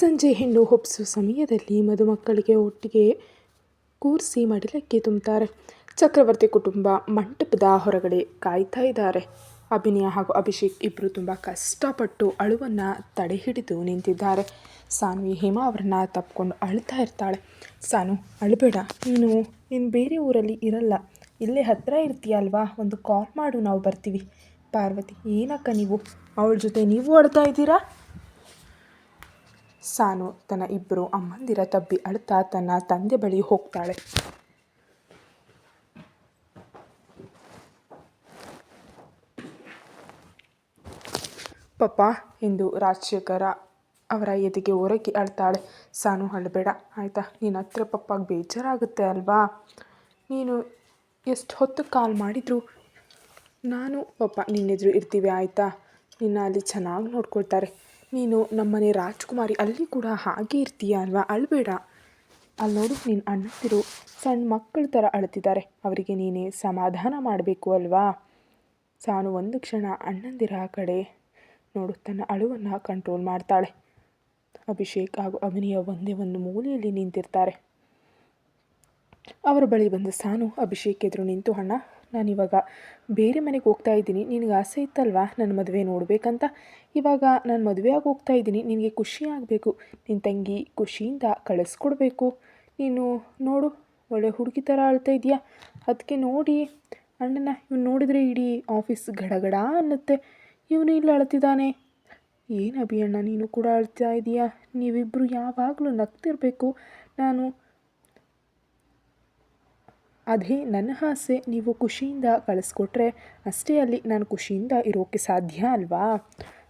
ಸಂಜೆ ಹೆಣ್ಣು ಹೊಪ್ಸು ಸಮಯದಲ್ಲಿ ಮದುಮಕ್ಕಳಿಗೆ ಒಟ್ಟಿಗೆ ಕೂರಿಸಿ ಮಡಿಲಕ್ಕೆ ತುಂಬುತ್ತಾರೆ ಚಕ್ರವರ್ತಿ ಕುಟುಂಬ ಮಂಟಪದ ಹೊರಗಡೆ ಕಾಯ್ತಾ ಇದ್ದಾರೆ. ಅಭಿನಯ ಹಾಗೂ ಅಭಿಷೇಕ್ ಇಬ್ಬರು ತುಂಬ ಕಷ್ಟಪಟ್ಟು ಅಳುವನ್ನು ತಡೆ ಹಿಡಿದು ನಿಂತಿದ್ದಾರೆ. ಸಾನ್ವಿ ಹೇಮಾ ಅವರನ್ನ ತಪ್ಕೊಂಡು ಅಳ್ತಾ ಇರ್ತಾಳೆ. ಸಾನು, ಅಳಬೇಡ, ನೀನು ನೀನು ಬೇರೆ ಊರಲ್ಲಿ ಇರಲ್ಲ. ಇಲ್ಲೇ ಹತ್ತಿರ ಇರ್ತೀಯ ಅಲ್ವಾ ಒಂದು ಕಾಲ್ ಮಾಡು, ನಾವು ಬರ್ತೀವಿ. ಪಾರ್ವತಿ, ಏನಕ್ಕ ನೀವು? ಅವಳ ಜೊತೆ ನೀವು ಅಳ್ತಾ ಇದ್ದೀರಾ? ಸಾನು ತನ್ನ ಇಬ್ಬರು ಅಮ್ಮಂದಿರ ತಬ್ಬಿ ಅಳ್ತಾ ತನ್ನ ತಂದೆ ಬಳಿ ಹೋಗ್ತಾಳೆ. ಪಪ್ಪ ಎಂದು ರಾಜಶೇಖರ ಅವರ ಎದೆಗೆ ಒರಗಿ ಅಳ್ತಾಳೆ. ಸಾನು, ಅಳಬೇಡ, ಆಯಿತಾ? ನೀನು ಹತ್ರ ಪಪ್ಪಾಗೆ ಬೇಜಾರಾಗುತ್ತೆ ಅಲ್ವಾ? ನೀನು ಎಷ್ಟು ಹೊತ್ತು ಕಾಲ್ ಮಾಡಿದ್ರು? ನಾನು, ಪಪ್ಪ, ನಿನ್ನೆದುರು ಇರ್ತೀವಿ, ಆಯಿತಾ? ನಿನ್ನ ಅಲ್ಲಿ ಚೆನ್ನಾಗಿ ನೋಡ್ಕೊಳ್ತಾರೆ. ನೀನು ನಮ್ಮನೆ ರಾಜ್ಕುಮಾರಿ ಅಲ್ಲಿ ಕೂಡ ಹಾಗೆ ಇರ್ತೀಯ ಅಲ್ವಾ? ಅಳಬೇಡ. ಅಲ್ಲಿ ನೋಡು ನಿನ್ನ ಅಣ್ಣಂದಿರು ಸಣ್ಣ ಮಕ್ಕಳ ಥರ ಅಳ್ತಿದ್ದಾರೆ ಅವರಿಗೆ ನೀನೇ ಸಮಾಧಾನ ಮಾಡಬೇಕು ಅಲ್ವಾ? ಸಾನು ಒಂದು ಕ್ಷಣ ಅಣ್ಣಂದಿರ ಕಡೆ ನೋಡು, ತನ್ನ ಅಳುವನ್ನು ಕಂಟ್ರೋಲ್ ಮಾಡ್ತಾಳೆ. ಅಭಿಷೇಕ್ ಹಾಗೂ ಅಭಿನಯ ಒಂದೇ ಒಂದು ಮೂಲೆಯಲ್ಲಿ ನಿಂತಿರ್ತಾರೆ. ಅವರ ಬಳಿ ಬಂದ ಸಾನು ಅಭಿಷೇಕ್ ಎದುರು ನಿಂತು, ಅಣ್ಣ ನಾನಿವಾಗ ಬೇರೆ ಮನೆಗೆ ಹೋಗ್ತಾ ಇದ್ದೀನಿ. ನಿನಗೆ ಆಸೆ ಇತ್ತಲ್ವಾ? ನನ್ನ ಮದುವೆ ನೋಡಬೇಕಂತ? ಇವಾಗ ನಾನು ಮದುವೆಯಾಗಿ ಹೋಗ್ತಾ ಇದ್ದೀನಿ. ನಿನಗೆ ಖುಷಿ ಆಗಬೇಕು. ನಿನ್ನ ತಂಗಿ ಖುಷಿಯಿಂದ ಕಳಿಸ್ಕೊಡ್ಬೇಕು. ನೀನು ನೋಡು, ಒಳ್ಳೆ ಹುಡುಗಿ ಥರ ಅಳ್ತಾ ಇದೆಯಾ? ಅದಕ್ಕೆ ನೋಡಿ. ಅಣ್ಣನ ಇವ್ನು ನೋಡಿದರೆ ಇಡೀ ಆಫೀಸ್ ಗಡಗಡ ಅನ್ನತ್ತೆ. ಇವನು ಇಲ್ಲಿ ಅಳ್ತಿದ್ದಾನೆ. ಏನು ಅಭಿ ಅಣ್ಣ, ನೀನು ಕೂಡ ಅಳ್ತಾ ಇದೀಯಾ? ನೀವಿಬ್ಬರು ಯಾವಾಗಲೂ ನಗ್ತಿರಬೇಕು. ನಾನು ಅದೇ ನನ್ನ ಆಸೆ ನೀವು ಖುಷಿಯಿಂದ ಕಳಿಸ್ಕೊಟ್ರೆ ಅಷ್ಟೇ ಅಲ್ಲಿ ನಾನು ಖುಷಿಯಿಂದ ಇರೋಕ್ಕೆ ಸಾಧ್ಯ ಅಲ್ವಾ?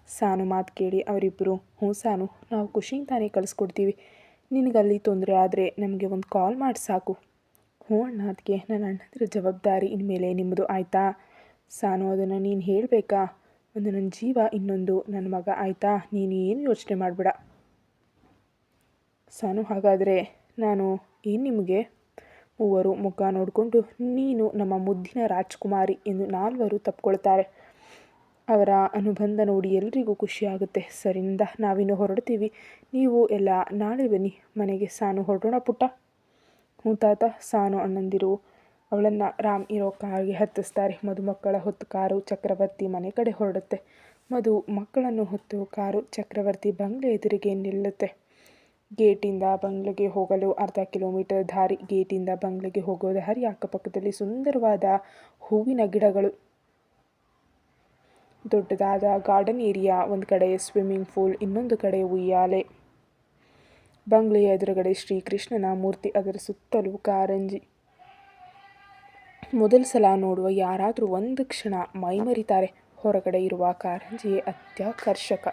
ಸಾನು ಮಾತು ಕೇಳಿ ಅವರಿಬ್ಬರು ಹ್ಞೂ ಸಾನು, ನಾವು ಖುಷಿಯಿಂದಾನೇ ಕಳಿಸ್ಕೊಡ್ತೀವಿ. ನಿನಗಲ್ಲಿ ತೊಂದರೆ ಆದರೆ ನಮಗೆ ಒಂದು ಕಾಲ್ ಮಾಡಿ ಸಾಕು. ಹ್ಞೂ ಅಣ್ಣ ಅದಕ್ಕೆ ನನ್ನ ಅಣ್ಣಂದಿರ ಜವಾಬ್ದಾರಿ ಇನ್ಮೇಲೆ ನಿಮ್ಮದು ಆಯಿತಾ? ಸಾನು ಅದನ್ನು ನೀನು ಹೇಳಬೇಕಾ? ಒಂದು ನನ್ನ ಜೀವ ಇನ್ನೊಂದು ನನ್ನ ಮಗ ಆಯಿತಾ? ನೀನು ಏನು ಯೋಚನೆ ಮಾಡಬೇಡ? ಸಾನು ಹಾಗಾದರೆ ನಾನು ಏನು ನಿಮಗೆ? ಮೂವರು ಮುಖ ನೋಡಿಕೊಂಡು, ನೀನು ನಮ್ಮ ಮುದ್ದಿನ ರಾಜ್ಕುಮಾರಿ ಎಂದು ನಾಲ್ವರು ತಪ್ಪಿಕೊಳ್ತಾರೆ ಅವರ ಅನುಬಂಧ ನೋಡಿ ಎಲ್ರಿಗೂ ಖುಷಿಯಾಗುತ್ತೆ. ಸರಿಂದ ನಾವಿನ್ನು ಹೊರಡ್ತೀವಿ. ನೀವು ಎಲ್ಲ ನಾಳೆ ಬನ್ನಿ. ಮನೆಗೆ ಸಾನು ಹೊರಡೋಣ ಪುಟ್ಟ. ಹ್ಞೂ ತಾತ ಸಾನು ಅಣ್ಣಂದಿರು ಅವಳನ್ನು ರಾಮ್ ಇರೋ ಕಾರ್ಗೆ ಹತ್ತಿಸ್ತಾರೆ. ಮದುಮಕ್ಕಳ ಹೊತ್ತು ಕಾರು ಚಕ್ರವರ್ತಿ ಮನೆ ಕಡೆ ಹೊರಡುತ್ತೆ. ಮಧು ಮಕ್ಕಳನ್ನು ಹೊತ್ತು ಕಾರು ಚಕ್ರವರ್ತಿ ಬಂಗ್ಲೆ ಎದುರಿಗೆ ನಿಲ್ಲುತ್ತೆ. ಗೇಟಿಂದ ಬಂಗ್ಲೆಗೆ ಹೋಗಲು ಅರ್ಧ ಕಿಲೋಮೀಟರ್ ದಾರಿ ಗೇಟಿಂದ ಬಂಗ್ಲೆಗೆ ಹೋಗುವ ದಾರಿ ಅಕ್ಕಪಕ್ಕದಲ್ಲಿ ಸುಂದರವಾದ ಹೂವಿನ ಗಿಡಗಳು. ದೊಡ್ಡದಾದ ಗಾರ್ಡನ್ ಏರಿಯಾ, ಒಂದು ಕಡೆ ಸ್ವಿಮ್ಮಿಂಗ್ ಪೂಲ್, ಇನ್ನೊಂದು ಕಡೆ ಉಯ್ಯಾಲೆ. ಬಂಗ್ಲೆಯ ಎದುರುಗಡೆ ಶ್ರೀಕೃಷ್ಣನ ಮೂರ್ತಿ, ಅದರ ಸುತ್ತಲೂ ಕಾರಂಜಿ. ಮೊದಲ ಸಲ ನೋಡುವ ಯಾರಾದರೂ ಒಂದು ಕ್ಷಣ ಮೈಮರಿತಾರೆ. ಹೊರಗಡೆ ಇರುವ ಕಾರಂಜಿಯೇ ಅತ್ಯಾಕರ್ಷಕ.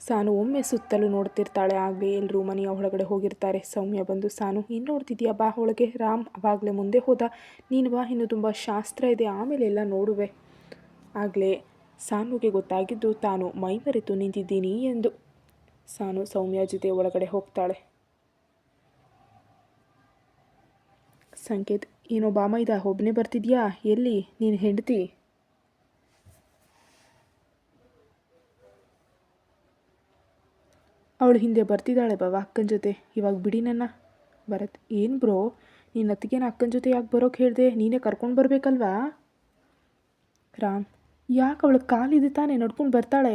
ಸಾನು ಒಮ್ಮೆ ಸುತ್ತಲೂ ನೋಡ್ತಿರ್ತಾಳೆ, ಆಗಲೇ ಎಲ್ಲರೂ ಮನೆಯ ಒಳಗಡೆ ಹೋಗಿರ್ತಾರೆ. ಸೌಮ್ಯ ಬಂದು, ಸಾನು, ಏನು ನೋಡ್ತಿದ್ಯಾ? ಬಾ ಒಳಗೆ, ರಾಮ್ ಅವಾಗಲೇ ಮುಂದೆ ಹೋದ. ನೀನು ಬಾ, ಇನ್ನು ತುಂಬ ಶಾಸ್ತ್ರ ಇದೆ, ಆಮೇಲೆ ಎಲ್ಲ ನೋಡುವೆ. ಆಗಲೇ ಸಾನುಗೆ ಗೊತ್ತಾಗಿದ್ದು, ತಾನು ಮೈಮರೆತು ನಿಂತಿದ್ದೀನಿ ಎಂದು. ಸಾನು ಸೌಮ್ಯ ಜೊತೆ ಒಳಗಡೆ ಹೋಗ್ತಾಳೆ. ಸಂಕೇತ್, ಏನೋ ಬಾಮೈದ ಒಬ್ಬನೇ ಬರ್ತಿದ್ಯಾ? ಎಲ್ಲಿ? ನೀನು ಹೆಂಡತಿ? ಅವಳು ಹಿಂದೆ ಬರ್ತಿದ್ದಾಳೆ ಬಾಬ ಅಕ್ಕನ ಜೊತೆ. ಇವಾಗ ಬಿಡಿ ನನ್ನ. ಭರತ್, ಏನು ಬ್ರೋ? ನೀನು ಅತ್ತಿಗೆನ ಅಕ್ಕನ ಜೊತೆ ಯಾಕೆ ಬರೋಕೆ ಹೇಳಿದೆ? ನೀನೇ ಕರ್ಕೊಂಡು ಬರಬೇಕಲ್ವಾ? ರಾಮ್, ಯಾಕೆ ಅವಳು ಕಾಲಿದೆ ತಾನೇ ನಡ್ಕೊಂಡು ಬರ್ತಾಳೆ?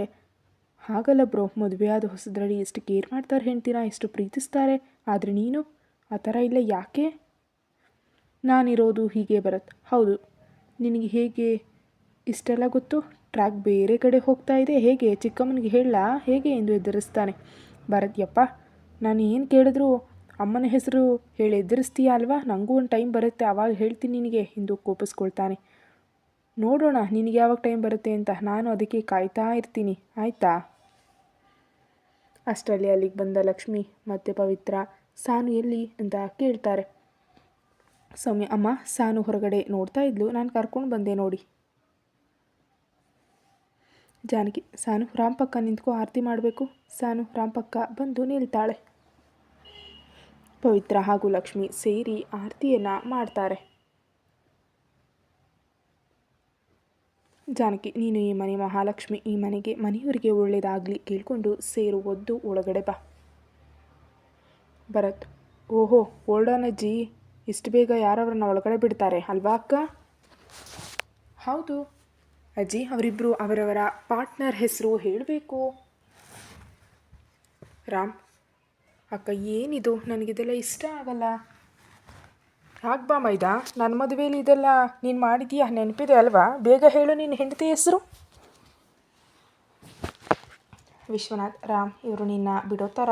ಹಾಗಲ್ಲ ಬ್ರೋ, ಮದುವೆ ಆದ ಹೊಸದ್ರಲ್ಲಿ ಎಷ್ಟು ಕೇರ್ ಮಾಡ್ತಾರೆ ಹೇಳ್ತೀರಾ ಎಷ್ಟು ಪ್ರೀತಿಸ್ತಾರೆ. ಆದರೆ ನೀನು? ಆ ಥರ ಇಲ್ಲ ಯಾಕೆ? ನಾನಿರೋದು ಹೀಗೆ ಬರತ್ ಹೌದು. ನಿನಗೆ ಹೇಗೆ ಇಷ್ಟೆಲ್ಲ ಗೊತ್ತು? ಟ್ರ್ಯಾಕ್ ಬೇರೆ ಕಡೆ ಹೋಗ್ತಾ ಇದೆ. ಹೇಗೆ? ಚಿಕ್ಕಮ್ಮನಿಗೆ ಹೇಳಲಾ? ಹೇಗೆ ಎಂದು ಎದುರಿಸ್ತಾನೆ. ಭರತ್ ಯಪ್ಪ ನಾನು ಏನು ಕೇಳಿದ್ರು ಅಮ್ಮನ ಹೆಸರು ಹೇಳಿ ಎದುರಿಸ್ತೀಯ ಅಲ್ವಾ? ನನಗೂ ಒಂದು ಟೈಮ್ ಬರುತ್ತೆ ಆವಾಗ ಹೇಳ್ತೀನಿ ನಿನಗೆ, ಎಂದು ಕೋಪಿಸ್ಕೊಳ್ತಾನೆ. ನೋಡೋಣ, ನಿನಗೆ ಯಾವಾಗ ಟೈಮ್ ಬರುತ್ತೆ ಅಂತ. ನಾನು ಅದಕ್ಕೆ ಕಾಯ್ತಾ ಇರ್ತೀನಿ. ಆಯಿತಾ? ಅಷ್ಟರಲ್ಲಿ ಅಲ್ಲಿಗೆ ಬಂದ ಲಕ್ಷ್ಮಿ ಮತ್ತು ಪವಿತ್ರ, ಸಾನು ಎಲ್ಲಿ ಅಂತ ಕೇಳ್ತಾರೆ. ಸೌಮ್ಯ, ಅಮ್ಮ, ಸಾನು ಹೊರಗಡೆ ನೋಡ್ತಾ ಇದ್ಲು. ನಾನು ಕರ್ಕೊಂಡು ಬಂದೆ ನೋಡಿ. ಜಾನಕಿ, ಸಾನು ರಾಮ್ ಪಕ್ಕ ನಿಂತ್ಕೊ ಆರತಿ ಮಾಡಬೇಕು. ಸಾನು ರಾಮ್ ಪಕ್ಕ ಬಂದು ನಿಲ್ತಾಳೆ. ಪವಿತ್ರ ಹಾಗೂ ಲಕ್ಷ್ಮಿ ಸೇರಿ ಆರತಿಯನ್ನು ಮಾಡ್ತಾರೆ. ಜಾನಕಿ, ನೀನು ಈ ಮನೆ ಮಹಾಲಕ್ಷ್ಮಿ, ಈ ಮನೆಗೆ ಮನೆಯವರಿಗೆ ಒಳ್ಳೆಯದಾಗಲಿ ಕೇಳಿಕೊಂಡು ಸೇರು, ಒದ್ದು, ಒಳಗಡೆ ಬಾ. ಭರತ್, ಓಹೋ, ಓಲ್ಡಾನ ಅಜ್ಜಿ, ಇಷ್ಟು ಬೇಗ ಯಾರವ್ರನ್ನ ಒಳಗಡೆ ಬಿಡ್ತಾರೆ ಅಲ್ವಾ ಅಕ್ಕ? ಹೌದು. ಅಜ್ಜಿ ಅವರಿಬ್ಬರು ಅವರವರ ಪಾರ್ಟ್ನರ್ ಹೆಸರು ಹೇಳಬೇಕು. ರಾಮ್, ಅಕ್ಕ ಏನಿದು? ನನಗಿದೆಲ್ಲ ಇಷ್ಟ ಆಗಲ್ಲ. ಆಗ್ಬಾ ಮೈದಾ ನನ್ನ ಮದುವೆಯಲ್ಲಿ ಇದೆಲ್ಲ ನೀನು ಮಾಡಿದೀಯಾ, ನೆನಪಿದೆ ಅಲ್ವಾ? ಬೇಗ ಹೇಳು ನಿನ್ನ ಹೆಂಡತಿ ಹೆಸರು. ವಿಶ್ವನಾಥ್, ರಾಮ್, ಇವರು ನಿನ್ನ ಬಿಡೋ ಥರ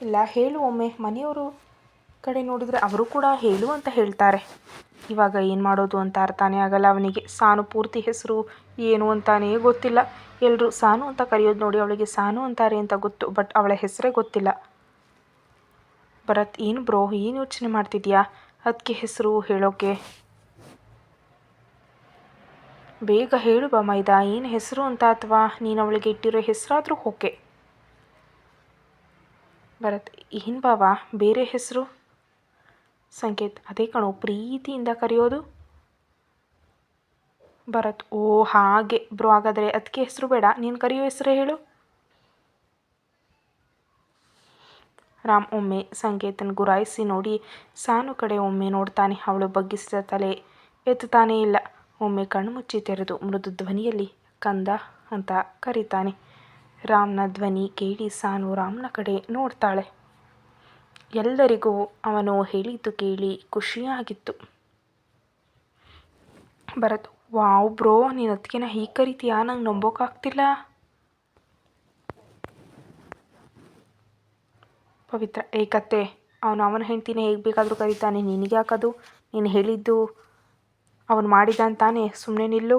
ಇಲ್ಲ, ಹೇಳು ಒಮ್ಮೆ. ಮನೆಯವರು ಕಡೆ ನೋಡಿದರೆ ಅವರು ಕೂಡ ಹೇಳು ಅಂತ ಹೇಳ್ತಾರೆ. ಇವಾಗ ಏನು ಮಾಡೋದು ಅಂತ ಅರ್ಥನೇ ಆಗಲ್ಲ. ಅವನಿಗೆ ಸಾನು ಪೂರ್ತಿ ಹೆಸರು ಏನು ಅಂತಾನೇ ಗೊತ್ತಿಲ್ಲ. ಎಲ್ಲರೂ ಸಾನು ಅಂತ ಕರೆಯೋದು ನೋಡಿ ಅವಳಿಗೆ ಸಾನು ಅಂತಾರೆ ಅಂತ ಗೊತ್ತು, ಬಟ್ ಅವಳ ಹೆಸರೇ ಗೊತ್ತಿಲ್ಲ. ಭರತ್, ಏನು ಬ್ರೋ, ಏನು ಯೋಚನೆ ಮಾಡ್ತಿದ್ಯಾ? ಅದಕ್ಕೆ ಹೆಸರು ಹೇಳೋಕೆ. ಬೇಗ ಹೇಳು ಬಾ ಮೈದಾ, ಏನು ಹೆಸರು ಅಂತ ಅಥವಾ ನೀನು ಅವಳಿಗೆ ಇಟ್ಟಿರೋ ಹೆಸರಾದರೂ ಓಕೆ. ಭರತ್, ಏನು ಬಾವಾ, ಬೇರೆ ಹೆಸರು? ಸಂಕೇತ್, ಅದೇ ಕಣೋ, ಪ್ರೀತಿಯಿಂದ ಕರೆಯೋದು? ಭರತ್, ಓ ಹಾಗೆ. ಬ್ರೋ, ಹಾಗಾದರೆ ಅದಕ್ಕೆ ಹೆಸರು ಬೇಡ. ನೀನು ಕರೆಯೋ ಹೆಸರು ಹೇಳು. ರಾಮ್, ಒಮ್ಮೆ ಸಂಕೇತನ ಗುರಾಯಿಸಿ ನೋಡಿ ಸಾನು ಕಡೆ ಒಮ್ಮೆ ನೋಡ್ತಾನೆ. ಅವಳು ಬಗ್ಗಿಸಿದ ತಲೆ ಎತ್ತುತ್ತಾನೇ ಇಲ್ಲ. ಒಮ್ಮೆ ಕಣ್ಣು ಮುಚ್ಚಿ ತೆರೆದು ಮೃದು ಧ್ವನಿಯಲ್ಲಿ ಕಂದ ಅಂತ ಕರೀತಾನೆ. ರಾಮ್ನ ಧ್ವನಿ ಕೇಳಿ ಸಾನು ರಾಮ್ನ ಕಡೆ ನೋಡ್ತಾಳೆ. ಎಲ್ಲರಿಗೂ ಅವನು ಹೇಳಿದ್ದು ಕೇಳಿ ಖುಷಿಯಾಗಿತ್ತು. ಭರತ್, ವಾವ್ ಬ್ರೋ, ನೀನು ಅದಕ್ಕಿನ ಹೀಗೆ ಕರಿತೀಯಾ? ನಂಗೆ ನಂಬೋಕ್ಕಾಗ್ತಿಲ್ಲ ಪವಿತ್ರ ಏಕತ್ತೆ ಅವನು ಅವನ ಹೆಂಡ್ತಿನೇ ಹೇಗೆ ಬೇಕಾದರೂ ಕರೀತಾನೆ. ನಿನಗೆ ಯಾಕದು? ನೀನು ಹೇಳಿದ್ದು ಅವನು ಮಾಡಿದ ಅಂತಾನೆ. ಸುಮ್ಮನೆ ನಿಲ್ಲು.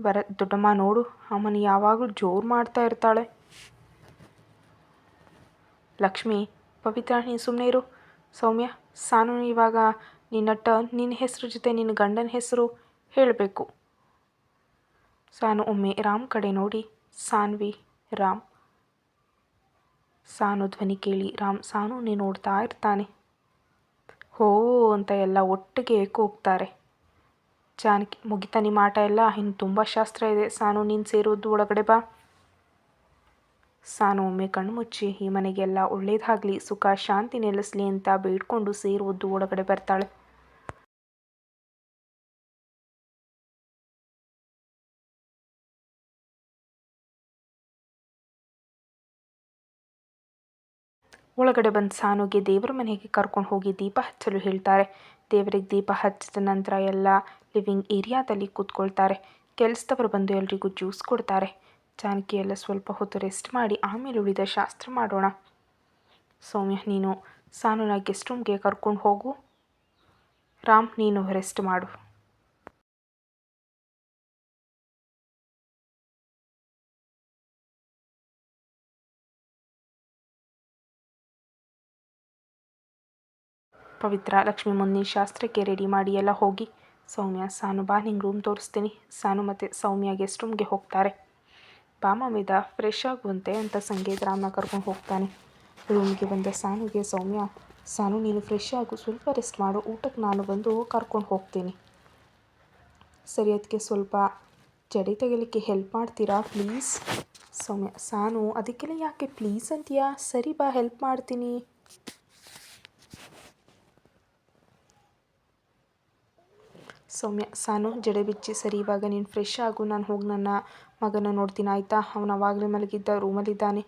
ಬರ ದೊಡ್ಡಮ್ಮ, ನೋಡು. ಅವನು ಯಾವಾಗಲೂ ಜೋರು ಮಾಡ್ತಾ ಇರ್ತಾಳೆ. ಲಕ್ಷ್ಮಿ ಪವಿತ್ರ, ನೀನು ಸುಮ್ಮನೆ ಇರು. ಸೌಮ್ಯ, ಸಾನು, ಇವಾಗ ನಿನ್ನ ಟರ್ನ್ ನಿನ್ನ ಹೆಸರು ಜೊತೆ ನಿನ್ನ ಗಂಡನ ಹೆಸರು ಹೇಳಬೇಕು. ಸಾನು, ಒಮ್ಮೆ ರಾಮ್ ಕಡೆ ನೋಡಿ. ಸಾನ್ವಿ, ರಾಮ್. ಸಾನು ಧ್ವನಿ ಕೇಳಿ, ರಾಮ್, ಸಾನು ನೀನು ನೋಡ್ತಾ ಇರ್ತಾನೆ. ಹೋ ಅಂತ ಎಲ್ಲ ಒಟ್ಟಿಗೆ ಕೂಗ್ತಾರೆ ಜಾನಕಿ, ಮುಗಿತಾ ನಿಮ್ಮ ಆಟ ಎಲ್ಲ, ಇನ್ನು ತುಂಬ ಶಾಸ್ತ್ರ ಇದೆ. ಸಾನು, ನೀನು ಸೇರೋದು ಒಳಗಡೆ ಬಾ. ಸಾನು ಒಮ್ಮೆ ಕಣ್ಮುಚ್ಚಿ, ಈ ಮನೆಗೆಲ್ಲ ಒಳ್ಳೇದಾಗಲಿ, ಸುಖ, ಶಾಂತಿ ನೆಲೆಸಲಿ ಅಂತ ಬೇಡ್ಕೊಂಡು ಸೇರುವುದು ಒಳಗಡೆ ಬರ್ತಾಳೆ. ಒಳಗಡೆ ಬಂದು ಸಾನುಗೆ ದೇವರ ಮನೆಗೆ ಕರ್ಕೊಂಡು ಹೋಗಿ ದೀಪ ಹಚ್ಚಲು ಹೇಳ್ತಾರೆ. ದೇವರಿಗೆ ದೀಪ ಹಚ್ಚಿದ ನಂತರ ಎಲ್ಲ ಲಿವಿಂಗ್ ಏರಿಯಾದಲ್ಲಿ ಕೂತ್ಕೊಳ್ತಾರೆ. ಕೆಲಸದವರು ಬಂದು ಎಲ್ರಿಗೂ ಜ್ಯೂಸ್ ಕೊಡ್ತಾರೆ. ಜಾನಕಿ ಎಲ್ಲ ಸ್ವಲ್ಪ ಹೊತ್ತು ರೆಸ್ಟ್ ಮಾಡಿ ಆಮೇಲೆ ಉಳಿದ ಶಾಸ್ತ್ರ ಮಾಡೋಣ. ಸೌಮ್ಯ, ನೀನು ಸಾನುನ ಗೆಸ್ಟ್ ರೂಮ್ಗೆ ಕರ್ಕೊಂಡು ಹೋಗು. ರಾಮ್, ನೀನು ರೆಸ್ಟ್ ಮಾಡು. ಪವಿತ್ರ ಲಕ್ಷ್ಮಿ ಮುನ್ನಿ ಶಾಸ್ತ್ರಕ್ಕೆ ರೆಡಿ ಮಾಡಿ ಎಲ್ಲ ಹೋಗಿ. ಸೌಮ್ಯ, ಸಾನು ಬಾ, ನಿಂಗೆ ರೂಮ್ ತೋರಿಸ್ತೀನಿ. ಸಾನು ಮತ್ತು ಸೌಮ್ಯ ಗೆಸ್ಟ್ ರೂಮ್ಗೆ ಹೋಗ್ತಾರೆ. ಬಾ ಮಮಿದ ಫ್ರೆಶ್ ಆಗುವಂತೆ ಅಂತ ಸಂಗೀತ ರಾಮ್ನ ಕರ್ಕೊಂಡು ಹೋಗ್ತಾನೆ. ರೂಮ್ಗೆ ಬಂದ ಸಾನುಗೆ, ಸೌಮ್ಯ, ಸಾನು, ನೀನು ಫ್ರೆಶ್ ಆಗು, ಸ್ವಲ್ಪ ರೆಸ್ಟ್ ಮಾಡು, ಊಟಕ್ಕೆ ನಾನು ಬಂದು ಕರ್ಕೊಂಡು ಹೋಗ್ತೀನಿ. ಸರಿ ಅದಕ್ಕೆ ಸ್ವಲ್ಪ ಜಡೆ ತೆಗಿಲಿಕ್ಕೆ ಹೆಲ್ಪ್ ಮಾಡ್ತೀರಾ ಪ್ಲೀಸ್ ಸೌಮ್ಯ, ಸಾನು, ಅದಕ್ಕೆಲ್ಲ ಯಾಕೆ ಪ್ಲೀಸ್ ಅಂತೀಯಾ? ಸರಿ ಬಾ ಹೆಲ್ಪ್ ಮಾಡ್ತೀನಿ. ಸೌಮ್ಯ, ಸಾನು, ಜಡೆ ಬಿಚ್ಚಿ, ಸರಿ, ಇವಾಗ ನೀನು ಫ್ರೆಶ್ ಆಗು, ನಾನು ಹೋಗಿ ನನ್ನ ಮಗನ ನೋಡ್ತೀನಿ, ಆಯಿತಾ? ಅವನು ಅವಾಗಲೇ ಮಲಗಿದ್ದ ರೂಮಲ್ಲಿದ್ದಾನೆ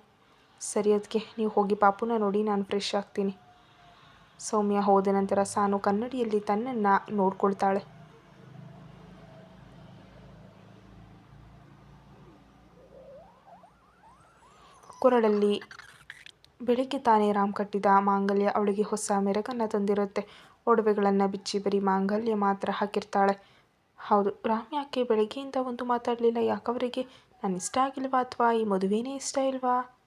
ಸರಿ ಅದಕ್ಕೆ ನೀವು ಹೋಗಿ ಪಾಪುನ ನೋಡಿ ನಾನು ಫ್ರೆಶ್ ಆಗ್ತೀನಿ. ಸೌಮ್ಯ ಹೋದ ನಂತರ ಸಾನು ಕನ್ನಡಿಯಲ್ಲಿ ತನ್ನನ್ನು ನೋಡ್ಕೊಳ್ತಾಳೆ. ಕೊರಳಲ್ಲಿ ಬೆಳಿಗ್ಗೆ ತಾನೇ ರಾಮ್ ಕಟ್ಟಿದ ಮಾಂಗಲ್ಯ ಅವಳಿಗೆ ಹೊಸ ಮೆರಗನ್ನು ತಂದಿರುತ್ತೆ. ಒಡವೆಗಳನ್ನು ಬಿಚ್ಚಿ ಬರೀ ಮಾಂಗಲ್ಯ ಮಾತ್ರ ಹಾಕಿರ್ತಾಳೆ. ಹೌದು ರಾಮ್ ಯಾಕೆ ಬೆಳಗ್ಗೆಯಿಂದ ಒಂದು ಮಾತಾಡಲಿಲ್ಲ? ಯಾಕವರಿಗೆ? ನಾನು ಇಷ್ಟ ಆಗಿಲ್ವಾ ಅಥವಾ ಈ ಮದುವೆನೇ ಇಷ್ಟ ಇಲ್ವಾ?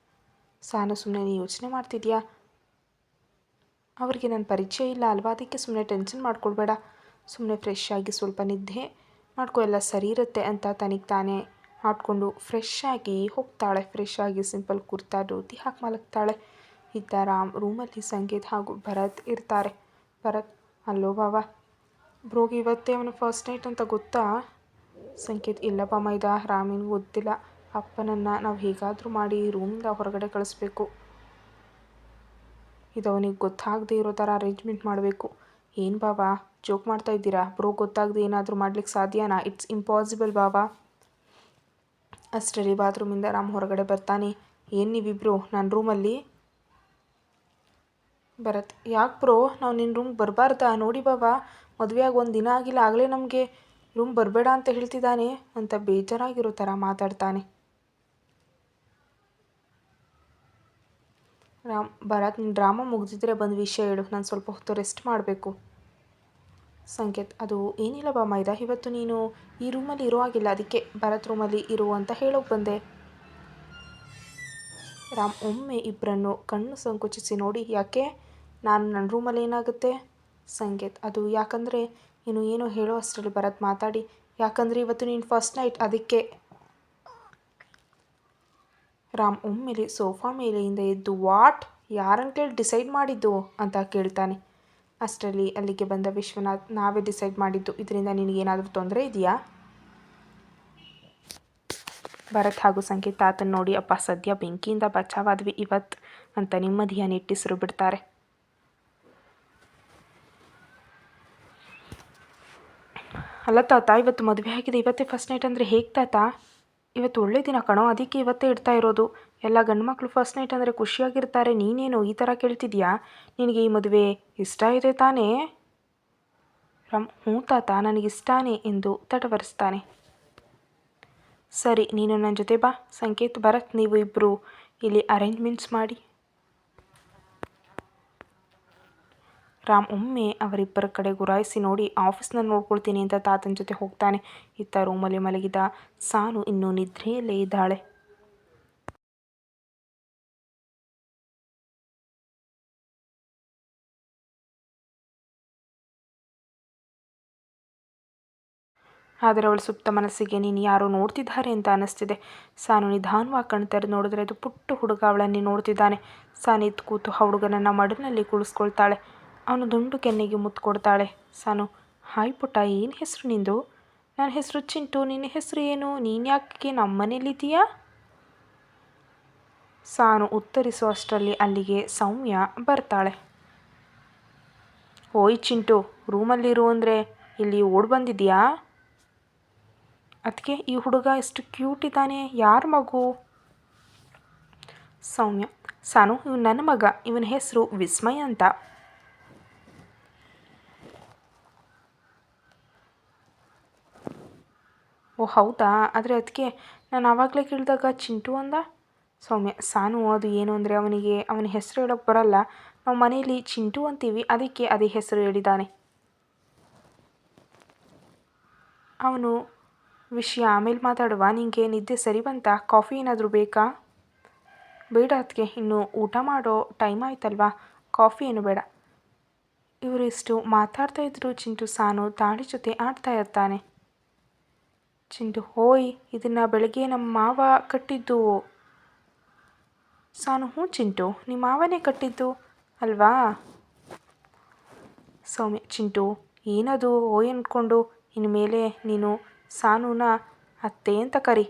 ಸಾನು ಸುಮ್ಮನೆ ಯೋಚನೆ ಮಾಡ್ತಿದ್ಯಾ? ಅವರಿಗೆ ನನ್ನ ಪರಿಚಯ ಇಲ್ಲ ಅಲ್ವಾ? ಅದಕ್ಕೆ ಸುಮ್ಮನೆ ಟೆನ್ಷನ್ ಮಾಡ್ಕೊಳ್ಬೇಡ. ಸುಮ್ಮನೆ ಫ್ರೆಶ್ ಆಗಿ ಸ್ವಲ್ಪ ನಿದ್ದೆ ಮಾಡ್ಕೊ, ಎಲ್ಲ ಸರಿ ಇರುತ್ತೆ ಅಂತ ತನಗೆ ತಾನೇ ಆಡ್ಕೊಂಡು ಫ್ರೆಶ್ ಆಗಿ ಹೋಗ್ತಾಳೆ. ಫ್ರೆಶ್ ಆಗಿ ಸಿಂಪಲ್ ಕುರ್ತಾ, ಧೋತಿ ಹಾಕಿ ಮಲಗ್ತಾಳೆ. ಇದ್ದ ರಾಮ್ ರೂಮಲ್ಲಿ ಸಂಗೀತ್ ಹಾಗೂ ಭರತ್ ಇರ್ತಾರೆ. ಭರತ್, ಅಲ್ಲೋ ಬಾವ ಬ್ರೋಗೆ, ಇವತ್ತೇ ಅವನ ಫಸ್ಟ್ ನೈಟ್ ಅಂತ ಗೊತ್ತಾ? ಸಂಕೇತ್, ಇಲ್ಲಪ್ಪ ಮೈದ ರಾಮಿನ್ ಗೊತ್ತಿಲ್ಲ. ಅಪ್ಪನನ್ನು ನಾವು ಹೇಗಾದರೂ ಮಾಡಿ ರೂಮಿಂದ ಹೊರಗಡೆ ಕಳಿಸ್ಬೇಕು. ಇದು ಅವನಿಗೆ ಗೊತ್ತಾಗದೇ ಇರೋ ಥರ ಅರೇಂಜ್ಮೆಂಟ್ ಮಾಡಬೇಕು. ಏನು ಬಾಬಾ ಜೋಕ್ ಮಾಡ್ತಾ ಇದ್ದೀರಾ? ಬ್ರೋ ಗೊತ್ತಾಗದೆ ಏನಾದರೂ ಮಾಡ್ಲಿಕ್ಕೆ ಸಾಧ್ಯನಾ? ಇಟ್ಸ್ ಇಂಪಾಸಿಬಲ್ ಬಾಬಾ ಅಷ್ಟರಲ್ಲಿ ಬಾತ್ರೂಮಿಂದ ರಾಮ್ ಹೊರಗಡೆ ಬರ್ತಾನೆ. ಏನು ನೀವಿಬ್ರು? ನನ್ನ ರೂಮಲ್ಲಿ ಭರತ್, ಯಾಕೆ ಬ್ರೋ? ನಾವು ನಿನ್ನ ರೂಮ್ಗೆ ಬರಬಾರ್ದಾ? ನೋಡಿ ಬಾಬಾ ಮದುವೆಯಾಗಿ ಒಂದು ದಿನ ಆಗಿಲ್ಲ, ಆಗಲೇ ನಮಗೆ ರೂಮ್ ಬರಬೇಡ ಅಂತ ಹೇಳ್ತಿದ್ದಾನೆ ಅಂತ ಬೇಜಾರಾಗಿರೋ ಥರ ಮಾತಾಡ್ತಾನೆ. ರಾಮ್ ಭರತ್ ಡ್ರಾಮಾ ಮುಗಿದಿದ್ರೆ ಬಂದು ವಿಷಯ ಹೇಳು, ನಾನು ಸ್ವಲ್ಪ ಹೊತ್ತು ರೆಸ್ಟ್ ಮಾಡಬೇಕು. ಸಂಕೇತ್, ಅದು ಏನಿಲ್ಲ ಬಾ ಮೈದಾ ಇವತ್ತು ನೀನು ಈ ರೂಮಲ್ಲಿ ಇರೋ ಹಾಗಿಲ್ಲ, ಅದಕ್ಕೆ ಭರತ್ ರೂಮಲ್ಲಿ ಇರು ಅಂತ ಹೇಳೋಕೆ ಬಂದೆ. ರಾಮ್ ಒಮ್ಮೆ ಇಬ್ಬರನ್ನು ಕಣ್ಣು ಸಂಕುಚಿಸಿ ನೋಡಿ, ಯಾಕೆ? ನಾನು ನನ್ನ ರೂಮಲ್ಲಿ ಏನಾಗುತ್ತೆ? ಸಂಕೇತ್ ಅದು ಯಾಕಂದರೆ ನೀನು ಏನೋ ಹೇಳೋ ಅಷ್ಟರಲ್ಲಿ ಭರತ್ ಮಾತಾಡಿ. ಯಾಕಂದರೆ ಇವತ್ತು ನೀನು ಫಸ್ಟ್ ನೈಟ್ ಅದಕ್ಕೆ ರಾಮ್ ಒಮ್ಮೆಲೆ ಸೋಫಾ ಮೇಲೆಯಿಂದ ಎದ್ದು ವಾಟ್? ಯಾರಂತೇಳಿ ಡಿಸೈಡ್ ಮಾಡಿದ್ದು ಅಂತ ಕೇಳ್ತಾನೆ. ಅಷ್ಟರಲ್ಲಿ ಅಲ್ಲಿಗೆ ಬಂದ ವಿಶ್ವನಾಥ್, ನಾವೇ ಡಿಸೈಡ್ ಮಾಡಿದ್ದು. ಇದರಿಂದ ನಿನಗೇನಾದರೂ ತೊಂದರೆ ಇದೆಯಾ? ಭರತ್ ಹಾಗೂ ಸಂಗೀತ ಆತನ ನೋಡಿ, ಅಪ್ಪ, ಸದ್ಯ ಬೆಂಕಿಯಿಂದ ಬಚಾವಾದ್ವಿ ಇವತ್ತು ಅಂತ ನೆಮ್ಮದಿಯ ನಿಟ್ಟಿಸಿರು ಬಿಡ್ತಾರೆ. ಅಲ್ಲ ತಾತ ಇವತ್ತು ಮದುವೆ ಆಗಿದೆ. ಇವತ್ತೇ ಫಸ್ಟ್ ನೈಟ್ ಅಂದರೆ ಹೇಗೆ ತಾತ? ಇವತ್ತು ಒಳ್ಳೆ ದಿನ ಕಣೋ, ಅದಕ್ಕೆ ಇವತ್ತೇ ಇಡ್ತಾ ಇರೋದು. ಎಲ್ಲ ಗಂಡು ಮಕ್ಕಳು ಫಸ್ಟ್ ನೈಟ್ ಅಂದರೆ ಖುಷಿಯಾಗಿರ್ತಾರೆ. ನೀನೇನು ಈ ಥರ ಕೇಳ್ತಿದ್ಯಾ? ನಿನಗೆ ಈ ಮದುವೆ ಇಷ್ಟ ಇದೆ ತಾನೇ? ರಮ್, ಹ್ಞೂ ತಾತ ನನಗಿಷ್ಟಾನೇ ಎಂದು ತಟವರಿಸ್ತಾನೆ ಸರಿ, ನೀನು ನನ್ನ ಜೊತೆ ಬಾ. ಸಂಕೇತ್, ಭರತ್, ನೀವು ಇಬ್ಬರು ಇಲ್ಲಿ ಅರೇಂಜ್ಮೆಂಟ್ಸ್ ಮಾಡಿ. ರಾಮ್ ಒಮ್ಮೆ ಅವರಿಬ್ಬರ ಕಡೆ ಗುರಾಯಿಸಿ ನೋಡಿ, ಆಫೀಸ್ನ ನೋಡ್ಕೊಳ್ತೀನಿ ಅಂತ ತಾತನ ಜೊತೆ ಹೋಗ್ತಾನೆ. ಇತ್ತ ರೂಮಲ್ಲಿ ಮಲಗಿದ ಸಾನು ಇನ್ನೂ ನಿದ್ರೆಯಲ್ಲೇ ಇದ್ದಾಳೆ. ಆದರೆ ಅವಳು ಸುಪ್ತ ಮನಸ್ಸಿಗೆ, ನೀನು ಯಾರೋ ನೋಡ್ತಿದ್ದಾರೆ ಅಂತ ಅನ್ನಿಸ್ತಿದೆ. ಸಾನು ನಿಧಾನವಾಗಿ ಕಣ್ತಾರೆ ನೋಡಿದ್ರೆ ಅದು ಪುಟ್ಟ ಹುಡುಗ ಅವಳನ್ನೇ ನೋಡ್ತಿದ್ದಾನೆ. ಸಾನಿತ್ ಕೂತು ಆ ಹುಡುಗನನ್ನ ಮಡಿಲಿನಲ್ಲಿ ಕುಳಿಸ್ಕೊಳ್ತಾಳೆ. ಅವನು ದುಂಡು ಕೆನ್ನೆಗೆ ಮುತ್ತು ಕೊಡ್ತಾಳೆ ಸಾನು, ಹಾಯ್ ಪುಟ್ಟ, ಏನು ಹೆಸರು ನಿಂದು? ನನ್ನ ಹೆಸರು ಚಿಂಟು ನಿನ್ನ ಹೆಸರು ಏನು? ನೀನು ಯಾಕೆ ನಮ್ಮ ಮನೇಲಿದ್ದೀಯಾ ಸಾನು ಉತ್ತರಿಸುವಷ್ಟರಲ್ಲಿ ಅಲ್ಲಿಗೆ ಸೌಮ್ಯ ಬರ್ತಾಳೆ. ಓಯ್ ಚಿಂಟು, ರೂಮಲ್ಲಿರು ಅಂದರೆ ಇಲ್ಲಿ ಓಡ್ ಬಂದಿದ್ಯಾ ಅದಕ್ಕೆ ಈ ಹುಡುಗ ಎಷ್ಟು ಕ್ಯೂಟ್ ಇದ್ದಾನೆ, ಯಾರ ಮಗು? ಸೌಮ್ಯ, ಸಾನು, ಇವನು ನನ್ನ ಮಗ, ಇವನ ಹೆಸರು ವಿಸ್ಮಯ ಅಂತ. ಓ, ಹೌದಾ? ಆದರೆ ಅದಕ್ಕೆ ನಾನು ಆವಾಗಲೇ ಕೇಳಿದಾಗ ಚಿಂಟು ಅಂದ. ಸೌಮ್ಯ, ಸಾನು ಅದು ಏನು ಅಂದರೆ ಅವನಿಗೆ, ಅವನ ಹೆಸರು ಹೇಳೋಕ್ಕೆ ಬರಲ್ಲ. ನಾವು ಮನೆಯಲ್ಲಿ ಚಿಂಟು ಅಂತೀವಿ, ಅದಕ್ಕೆ ಅದೇ ಹೆಸರು ಹೇಳಿದ್ದಾನೆ ಅವನು, ವಿಷಯ ಆಮೇಲೆ ಮಾತಾಡುವ, ನಿಂಗೆ ನಿದ್ದೆ ಸರಿ ಬಂತ? ಕಾಫಿ ಏನಾದರೂ ಬೇಕಾ? ಬೇಡ ಅದಕ್ಕೆ ಇನ್ನು ಊಟ ಮಾಡೋ ಟೈಮ್ ಆಯ್ತಲ್ವಾ? ಕಾಫಿ ಏನು ಬೇಡ. ಇವರು ಇಷ್ಟು ಮಾತಾಡ್ತಾ ಇದ್ರು ಚಿಂಟು, ಸಾನು, ತಾಳಿ ಜೊತೆ ಆಡ್ತಾ ಇರ್ತಾನೆ. ಚಿಂಟು ಹೋಯ್, ಇದನ್ನು ಬೆಳಗ್ಗೆ ನಮ್ಮ ಮಾವ ಕಟ್ಟಿದ್ದು. ಸಾನು, ಹ್ಞೂ ಚಿಂಟು ನಿಮ್ಮ ಮಾವನೇ ಕಟ್ಟಿದ್ದು ಅಲ್ವಾ? ಸೌಮ್ಯ, ಚಿಂಟು, ಏನದು ಓಯ್ ಅಂದ್ಕೊಂಡು ಇನ್ಮೇಲೆ ನೀನು ಸಾನುನ ಅತ್ತೆ ಅಂತ ಕರಿ.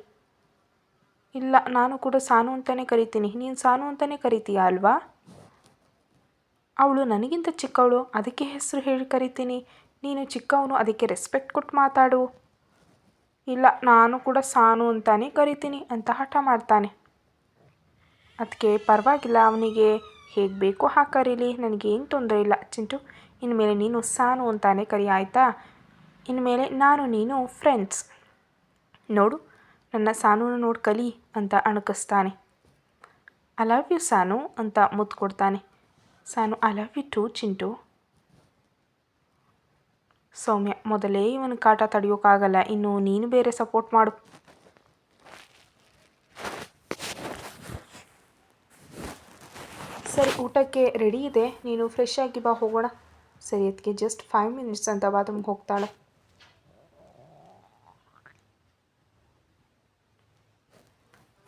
ಇಲ್ಲ, ನಾನು ಕೂಡ ಸಾನು ಅಂತಲೇ ಕರಿತೀನಿ. ನೀನು ಸಾನು ಅಂತಲೇ ಕರಿತೀಯ ಅಲ್ವಾ? ಅವಳು ನನಗಿಂತ ಚಿಕ್ಕವಳು, ಅದಕ್ಕೆ ಹೆಸರು ಹೇಳಿ ಕರಿತೀನಿ. ನೀನು ಚಿಕ್ಕವನು, ಅದಕ್ಕೆ ರೆಸ್ಪೆಕ್ಟ್ ಕೊಟ್ಟು ಮಾತಾಡು. ಇಲ್ಲ, ನಾನು ಕೂಡ ಸಾನು ಅಂತಾನೆ ಕರಿತೀನಿ, ಅಂತ ಹಠ ಮಾಡ್ತಾನೆ. ಅದಕ್ಕೆ ಪರವಾಗಿಲ್ಲ, ಅವನಿಗೆ ಹೇಗೆ ಬೇಕೋ ಹಾಗೆ ಕರೀಲಿ ನನಗೇನು ತೊಂದರೆ ಇಲ್ಲ. ಚಿಂಟು, ಇನ್ಮೇಲೆ ನೀನು ಸಾನು ಅಂತಾನೆ ಕರಿ, ಆಯಿತಾ? ಇನ್ಮೇಲೆ ನಾನು ನೀನು ಫ್ರೆಂಡ್ಸ್ ನೋಡು, ನನ್ನ ಸಾನುನ ನೋಡಿ ಕಲಿ, ಅಂತ ಅಣಕಿಸ್ತಾನೆ. ಐ ಲವ್ ಯು ಸಾನು, ಅಂತ ಮುದ್ದು ಕೊಡ್ತಾನೆ Sanu I love you too Chintu. Soumya, ಮೊದಲೇ ಇವನ ಕಾಟ ತಡೆಯೋಕ್ಕಾಗಲ್ಲ ಇನ್ನು ನೀನು ಬೇರೆ ಸಪೋರ್ಟ್ ಮಾಡು. ಸರಿ, ಊಟಕ್ಕೆ ರೆಡಿ ಇದೆ. ನೀನು ಫ್ರೆಶ್ ಆಗಿ ಬಾ, ಹೋಗೋಣ. ಸರಿ ಅದಕ್ಕೆ ಜಸ್ಟ್ ಫೈವ್ ಮಿನಿಟ್ಸ್ ಅಂತ ಬಾತ್ರೂಮ್ಗೆ ಹೋಗ್ತಾಳೆ.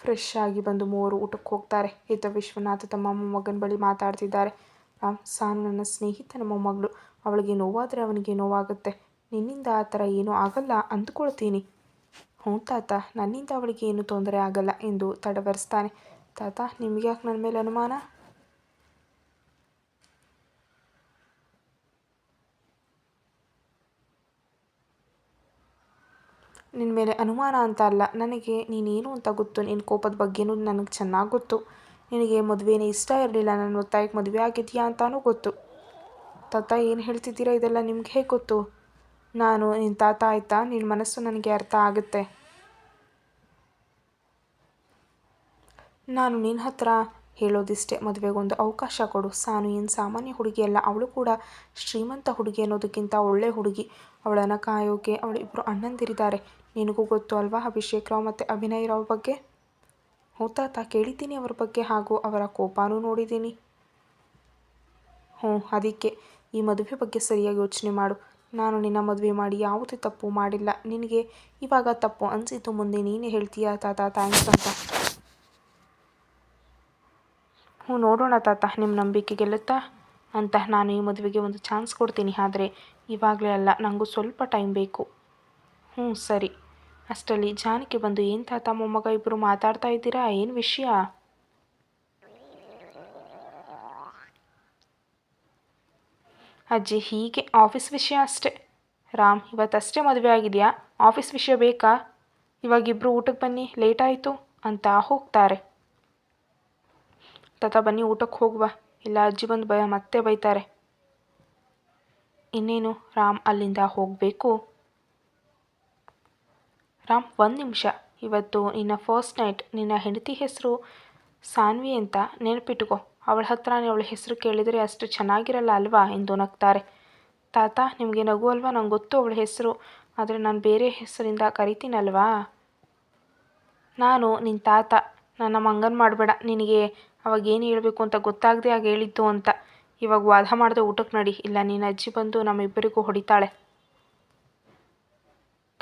ಫ್ರೆಶ್ ಆಗಿ ಬಂದು ಮೂವರು ಊಟಕ್ಕೆ ಹೋಗ್ತಾರೆ. ಇತ್ತ ವಿಶ್ವನಾಥ ತಮ್ಮ ಮೊಮ್ಮಗನ ಬಳಿ ಮಾತಾಡ್ತಿದ್ದಾರೆ. ಸಾನು ನನ್ನ ಸ್ನೇಹಿತನ ಮೊಮ್ಮಗಳು ಅವಳಿಗೆ ನೋವಾದರೆ ಅವನಿಗೆ ನೋವಾಗುತ್ತೆ. ನಿನ್ನಿಂದ ಆ ಥರ ಏನೂ ಆಗಲ್ಲ ಅಂದ್ಕೊಳ್ತೀನಿ. ಹ್ಞೂ ತಾತ, ನನ್ನಿಂದ ಅವಳಿಗೆ ಏನು ತೊಂದರೆ ಆಗಲ್ಲ ಎಂದು ತಡವರಿಸ್ತಾನೆ. ತಾತ, ನಿಮಗೆ ಯಾಕೆ ನನ್ನ ಮೇಲೆ ಅನುಮಾನ? ನಿನ್ನ ಮೇಲೆ ಅನುಮಾನ ಅಂತ ಅಲ್ಲ. ನನಗೆ ನೀನೇನು ಅಂತ ಗೊತ್ತು? ನಿನ್ನ ಕೋಪದ ಬಗ್ಗೆನೂ ನನಗೆ ಚೆನ್ನಾಗಿ ಗೊತ್ತು. ನಿನಗೆ ಮದುವೆನೇ ಇಷ್ಟ ಇರಲಿಲ್ಲ, ನನ್ನ ತಾಯಿಗೆ ಮದುವೆ ಆಗಿದೆಯಾ ಅಂತಾನೂ ಗೊತ್ತು. ತಾತ ಏನು ಹೇಳ್ತಿದ್ದೀರಾ ಇದೆಲ್ಲ ನಿಮ್ಗೆ ಹೇಗೆ ಗೊತ್ತು? ನಾನು ನಿನ್ನ ತಾತ ಆಯ್ತಾ? ನಿನ್ನ ಮನಸ್ಸು ನನಗೆ ಅರ್ಥ ಆಗುತ್ತೆ. ನಾನು ನಿನ್ನ ಹತ್ರ ಹೇಳೋದಿಷ್ಟೇ, ಮದುವೆಗೊಂದು ಅವಕಾಶ ಕೊಡು. ಸಾನು ಏನು ಸಾಮಾನ್ಯ ಹುಡುಗಿ ಅಲ್ಲ, ಅವಳು ಕೂಡ ಶ್ರೀಮಂತ ಹುಡುಗಿ ಅನ್ನೋದಕ್ಕಿಂತ ಒಳ್ಳೆ ಹುಡುಗಿ. ಅವಳನ್ನು ಕಾಯೋಕೆ ಅವಳಿಬ್ಬರು ಅಣ್ಣಂದಿರಿದ್ದಾರೆ. ನಿನಗೂ ಗೊತ್ತು ಅಲ್ವಾ ಅಭಿಷೇಕ್ ರಾವ್ ಮತ್ತು ಅಭಿನಯ್ ರಾವ್ ಬಗ್ಗೆ? ಹ್ಞೂ ತಾತ ಕೇಳಿದ್ದೀನಿ ಅವರ ಬಗ್ಗೆ ಹಾಗೂ ಅವರ ಕೋಪನೂ ನೋಡಿದ್ದೀನಿ. ಹ್ಞೂ, ಅದಕ್ಕೆ ಈ ಮದುವೆ ಬಗ್ಗೆ ಸರಿಯಾಗಿ ಯೋಚನೆ ಮಾಡು. ನಾನು ನಿನ್ನ ಮದುವೆ ಮಾಡಿ ಯಾವುದೇ ತಪ್ಪು ಮಾಡಿಲ್ಲ. ನಿನಗೆ ಇವಾಗ ತಪ್ಪು ಅನಿಸಿತು ಮುಂದೆ ನೀನೇ ಹೇಳ್ತೀಯ ತಾತ? ಥ್ಯಾಂಕ್ಸ್ ಅಂತ. ಹ್ಞೂ, ನೋಡೋಣ ತಾತ, ನಿಮ್ಮ ನಂಬಿಕೆ ಗೆಲ್ಲುತ್ತಾ ಅಂತ ನಾನು ಈ ಮದುವೆಗೆ ಒಂದು ಚಾನ್ಸ್ ಕೊಡ್ತೀನಿ. ಆದರೆ ಇವಾಗಲೇ ಅಲ್ಲ ನನಗೂ ಸ್ವಲ್ಪ ಟೈಮ್ ಬೇಕು. ಹ್ಞೂ, ಸರಿ. ಅಷ್ಟರಲ್ಲಿ ಜಾನಕಿ ಬಂದು ಏನು ತಾತ ಮೊಮ್ಮಗ ಇಬ್ಬರು ಮಾತಾಡ್ತಾ ಇದ್ದೀರಾ? ಏನು ವಿಷಯ? ಅಜ್ಜಿ, ಹೀಗೆ ಆಫೀಸ್ ವಿಷಯ ಅಷ್ಟೇ. ರಾಮ್ ಇವತ್ತಷ್ಟೇ ಮದುವೆ ಆಗಿದೆಯಾ? ಆಫೀಸ್ ವಿಷಯ ಬೇಕಾ? ಇವಾಗಿಬ್ಬರು ಊಟಕ್ಕೆ ಬನ್ನಿ ಲೇಟ್ ಆಯಿತು ಅಂತ ಹೋಗ್ತಾರೆ. ತಾತ, ಬನ್ನಿ ಊಟಕ್ಕೆ ಹೋಗುವ ಇಲ್ಲ, ಅಜ್ಜಿ ಬಂದು ಭಯ ಮತ್ತೆ ಬೈತಾರೆ. ಇನ್ನೇನು, ರಾಮ್ ಅಲ್ಲಿಂದ ಹೋಗಬೇಕು. ರಾಮ್, ಒಂದು ನಿಮಿಷ. ಇವತ್ತು ನಿನ್ನ ಫಸ್ಟ್ ನೈಟ್ ನಿನ್ನ ಹೆಂಡತಿ ಹೆಸರು ಸಾನ್ವಿ ಅಂತ ನೆನಪಿಟ್ಕೋ. ಅವಳ ಹತ್ರನೇ ಅವಳ ಹೆಸರು ಕೇಳಿದರೆ ಅಷ್ಟು ಚೆನ್ನಾಗಿರಲ್ಲ ಅಲ್ವಾ ಎಂದು ನಗ್ತಾರೆ. ತಾತ, ನಿಮಗೆ ನಗು ಅಲ್ವಾ? ನಂಗೆ ಗೊತ್ತು ಅವಳ ಹೆಸರು. ಆದರೆ ನಾನು ಬೇರೆ ಹೆಸರಿಂದ ಕರಿತೀನಲ್ವಾ? ನಾನು ನಿನ್ನ ತಾತ. ನನ್ನ ಮಂಗನ್ ಮಾಡಬೇಡ. ನಿನಗೆ ಅವಾಗ ಏನು ಹೇಳಬೇಕು ಅಂತ ಗೊತ್ತಾಗದೆ ಆಗ ಹೇಳಿದ್ದು ಅಂತ. ಇವಾಗ ವಾದ ಮಾಡದೆ ಊಟಕ್ಕೆ ನಡಿ. ಇಲ್ಲ, ನಿನ್ನ ಅಜ್ಜಿ ಬಂದು ನಮ್ಮಿಬ್ಬರಿಗೂ ಹೊಡಿತಾಳೆ.